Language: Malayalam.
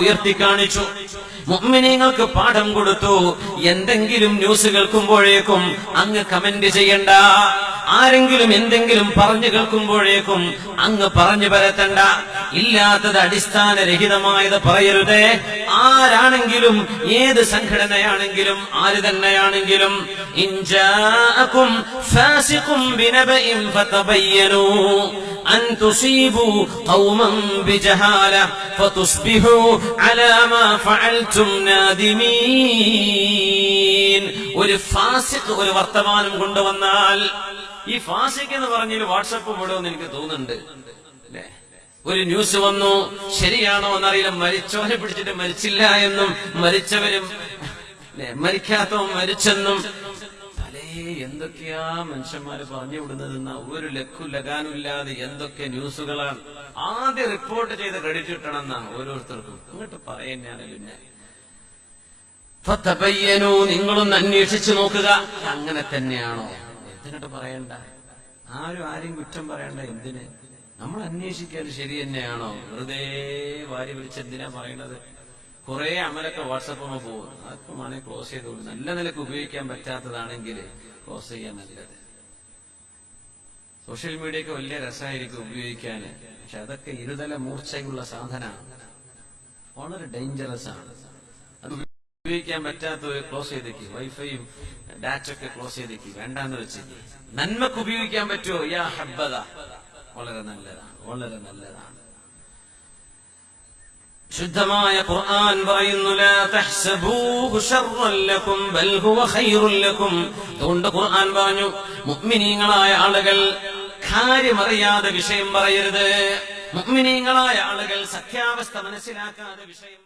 ഉയർത്തി കാണിച്ചു. മുഅ്മിനീങ്ങൾക്ക് പാഠം കൊടുത്തു. എന്തെങ്കിലും ന്യൂസ് കേൾക്കുമ്പോഴേക്കും അങ്ങ് കമന്റ് ചെയ്യണ്ട. ആരെങ്കിലും എന്തെങ്കിലും പറഞ്ഞു കേൾക്കുമ്പോഴേക്കും അങ്ങ് പറഞ്ഞു പരത്തണ്ട. ഇല്ലാത്തത് അടിസ്ഥാനരഹിതമായത് പറയരുതേ. ആരാണെങ്കിലും ഏത് സംഘടനയാണെങ്കിലും ആര് തന്നെയാണെങ്കിലും ഫാസിഖും ബിനബഇൻ അൻ ഖൗമൻ ബിജഹാല ഫതുസ്ബിഹു അലാ മാ ഫഅൽതും നാദിമീൻ. ഒരു ഫാസിഖ് ഒരു വർത്തമാനം കൊണ്ടുവന്നാൽ ഈ ഫാസിക് എന്ന് പറഞ്ഞ വാട്സപ്പ് വിടുമെന്ന് എനിക്ക് തോന്നുന്നുണ്ട്. ഒരു ന്യൂസ് വന്നു ശരിയാണോ എന്നറിയില്ല. മരിച്ചവരെ പിടിച്ചിട്ട് മരിച്ചില്ല എന്നും മരിച്ചവരും മരിക്കാത്തവൻ മരിച്ചെന്നും എന്തൊക്കെയാ മനുഷ്യന്മാര് പറഞ്ഞു വിടുന്നതെന്ന ഒരു ലക്കു ലഗാനുമില്ലാതെ എന്തൊക്കെ ന്യൂസുകളാണ്. ആദ്യം റിപ്പോർട്ട് ചെയ്ത് ക്രെഡിറ്റ് കിട്ടണമെന്നാണ് ഓരോരുത്തർക്കും. എന്നിട്ട് പറയുന്നതാണ് പിന്നെ നിങ്ങളൊന്ന് അന്വേഷിച്ചു നോക്കുക. അങ്ങനെ തന്നെയാണോ? എന്തിനോട്ട് പറയണ്ട. ആരും ആരും കുറ്റം പറയണ്ട. എന്തിന്? നമ്മൾ അന്വേഷിക്കാൻ ശരി തന്നെയാണോ? വെറുതെ വാരി വിളിച്ച് എന്തിനാ പറയണത്? കുറെ അമലൊക്കെ വാട്സപ്പ് പോകും. അതൊക്കെ വേണമെങ്കിൽ ക്ലോസ് ചെയ്തോളൂ. നല്ല നിലയ്ക്ക് ഉപയോഗിക്കാൻ പറ്റാത്തതാണെങ്കിൽ ക്ലോസ് ചെയ്യാൻ നല്ലത്. സോഷ്യൽ മീഡിയ ഒക്കെ വലിയ രസമായിരിക്കും ഉപയോഗിക്കാൻ. പക്ഷെ അതൊക്കെ ഇരുതല മൂർച്ചയുള്ള സാധനമാണ്. വളരെ ഡേഞ്ചറസ് ആണ്. ഉപയോഗിക്കാൻ പറ്റാത്ത ക്ലോസ് ചെയ്തേക്ക്. വൈഫൈയും ഡാറ്റൊക്കെ ക്ലോസ് ചെയ്തേക്ക്. വേണ്ടാന്ന് വെച്ചേക്ക് നന്മക്ക് ഉപയോഗിക്കാൻ പറ്റുമോ? യാ ഹബ്ബത വളരെ നല്ലതാണ്. വളരെ നല്ലതാണ്. ശുദ്ധമായ ഖുർആൻ പറയുന്നു ലാ തഹ്സബൂഹു ശർറൻ ലക്കും ബൽ ഹുവ ഖൈറുൻ ലക്കും. അതുകൊണ്ട് ഖുർആൻ പറഞ്ഞു മുഅ്മിനീങ്ങളായ ആളുകൾ കാര്യമറിയാതെ വിഷയം പറയരുത്. മുഅ്മിനീങ്ങളായ ആളുകൾ സത്യാവസ്ഥ മനസ്സിലാക്കാതെ വിഷയം